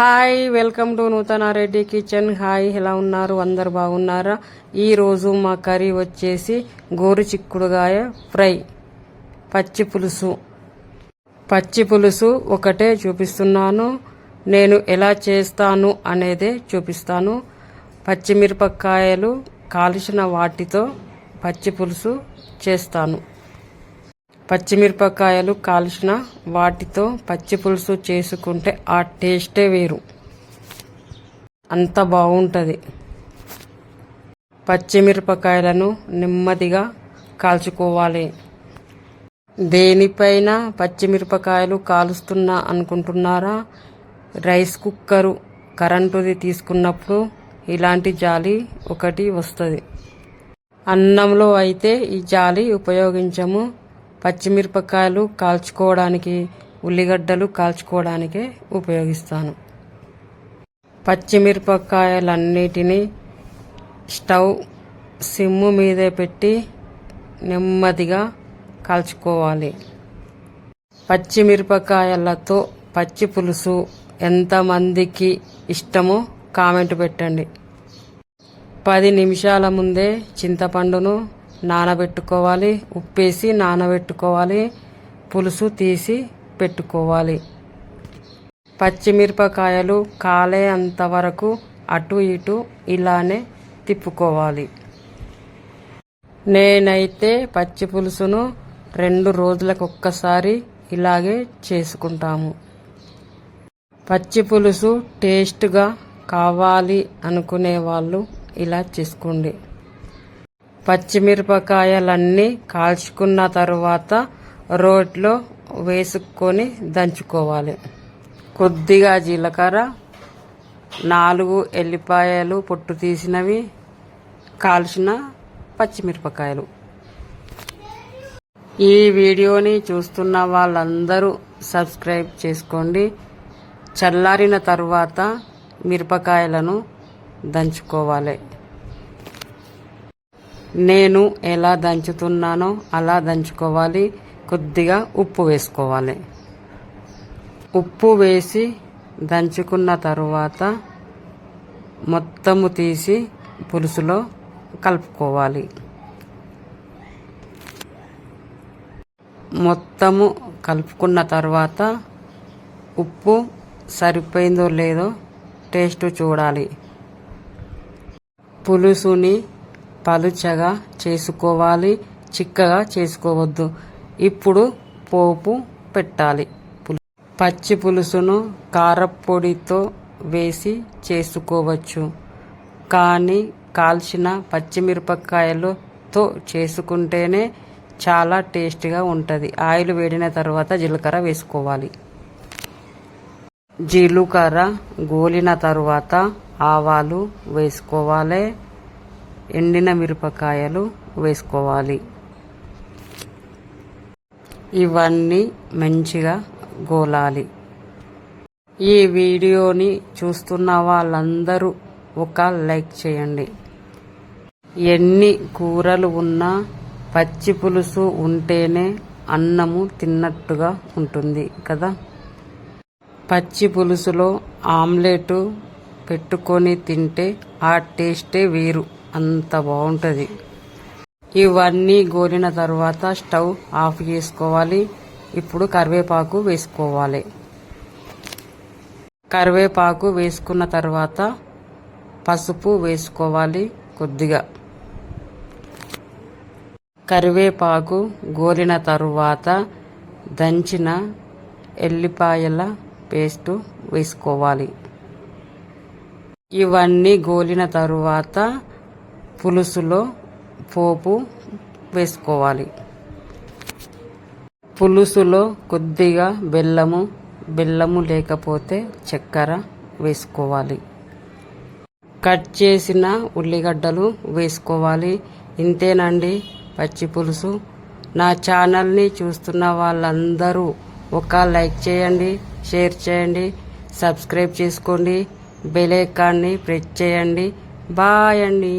Hi welcome to Nuthana Reddy kitchen hi ఎలా ఉన్నారు? అందరు బాగున్నారా? ఈరోజు మా కర్రీ వచ్చేసి గోరు చిక్కుడుగాయ ఫ్రై. పచ్చి పులుసు. పచ్చి పులుసు ఒకటే చూపిస్తున్నాను. నేను ఎలా చేస్తాను అనేదే చూపిస్తాను. పచ్చిమిరపకాయలు కాల్చిన వాటితో పచ్చి పులుసు చేస్తాను. పచ్చిమిరపకాయలు కాల్చిన వాటితో పచ్చి పులుసు చేసుకుంటే ఆ టేస్టే వేరు. అంత బాగుంటుంది. పచ్చిమిరపకాయలను నెమ్మదిగా కాల్చుకోవాలి. దేనిపైన పచ్చిమిరపకాయలు కాలుస్తున్నా అనుకుంటున్నారా? రైస్ కుక్కరు కరెంటుది తీసుకున్నప్పుడు ఇలాంటి జాలి ఒకటి వస్తుంది. అన్నంలో అయితే ఈ జాలి ఉపయోగించము. పచ్చిమిరపకాయలు కాల్చుకోవడానికి ఉల్లిగడ్డలు కాల్చుకోవడానికే ఉపయోగిస్తాను. పచ్చిమిరపకాయలన్నిటినీ స్టవ్ సిమ్ము మీదే పెట్టి నెమ్మదిగా కాల్చుకోవాలి. పచ్చిమిరపకాయలతో పచ్చి పులుసు ఎంతమందికి ఇష్టమో కామెంట్ పెట్టండి. పది నిమిషాల ముందే చింతపండును నానబెట్టుకోవాలి ఉప్పేసి నానబెట్టుకోవాలి పులుసు తీసి పెట్టుకోవాలి. పచ్చిమిరపకాయలు కాలే అంతవరకు అటు ఇటు ఇలానే తిప్పుకోవాలి. నేనైతే పచ్చి పులుసును రెండు రోజులకు ఒక్కసారి ఇలాగే చేసుకుంటాము. పచ్చి పులుసు టేస్ట్గా కావాలి అనుకునే వాళ్ళు ఇలా చేసుకోండి. పచ్చిమిరపకాయలన్నీ కాల్చుకున్న తరువాత రోట్లో వేసుకొని దంచుకోవాలి. కొద్దిగా జీలకర్ర నాలుగు ఎల్లిపాయలు పొట్టు తీసినవి కాల్చిన పచ్చిమిరపకాయలు. ఈ వీడియోని చూస్తున్న వాళ్ళందరూ సబ్స్క్రైబ్ చేసుకోండి. చల్లారిన తరువాత మిరపకాయలను దంచుకోవాలి. నేను ఎలా దంచుతున్నానో అలా దంచుకోవాలి. కొద్దిగా ఉప్పు వేసుకోవాలి. ఉప్పు వేసి దంచుకున్న తరువాత మొత్తము తీసి పులుసులో కలుపుకోవాలి. మొత్తము కలుపుకున్న తర్వాత ఉప్పు సరిపోయిందో లేదో టేస్ట్ చూడాలి. పులుసుని పలుచగా చేసుకోవాలి చిక్కగా చేసుకోవద్దు. ఇప్పుడు పోపు పెట్టాలి. పచ్చి పులుసును కారపొడితో వేసి చేసుకోవచ్చు. కానీ కాల్చిన పచ్చిమిరపకాయలతో చేసుకుంటేనే చాలా టేస్టీగా ఉంటుంది. ఆయిల్ వేడిన తర్వాత జీలకర్ర వేసుకోవాలి. జీలకర్ర గోలిన తర్వాత ఆవాలు వేసుకోవాలి. ఎండిన మిరపకాయలు వేసుకోవాలి. ఇవన్నీ మంచిగా గోలాలి. ఈ వీడియోని చూస్తున్న వాళ్ళందరూ ఒక లైక్ చేయండి. ఎన్ని కూరలు ఉన్నా పచ్చి పులుసు ఉంటేనే అన్నము తిన్నట్టుగా ఉంటుంది కదా. పచ్చి పులుసులో ఆమ్లెట్ పెట్టుకొని తింటే ఆ టేస్టే వేరు. అంత బాగుంటుంది. ఇవన్నీ గోలిన తర్వాత స్టవ్ ఆఫ్ చేసుకోవాలి. ఇప్పుడు కరివేపాకు వేసుకోవాలి. కరివేపాకు వేసుకున్న తర్వాత పసుపు వేసుకోవాలి కొద్దిగా. కరివేపాకు గోలిన తరువాత దంచిన ఎల్లిపాయల పేస్టు వేసుకోవాలి. ఇవన్నీ గోలిన తరువాత పులుసులో పోపు వేసుకోవాలి. పులుసులో కొద్దిగా బెల్లము బెల్లము లేకపోతే చక్కెర వేసుకోవాలి. కట్ చేసిన ఉల్లిగడ్డలు వేసుకోవాలి. ఇంతేనండి పచ్చి పులుసు. నా ఛానల్ని చూస్తున్న వాళ్ళందరూ ఒక లైక్ చేయండి షేర్ చేయండి సబ్స్క్రైబ్ చేసుకోండి బెల్ ఐకాన్ని ప్రెస్ చేయండి. బాయ్ అండి.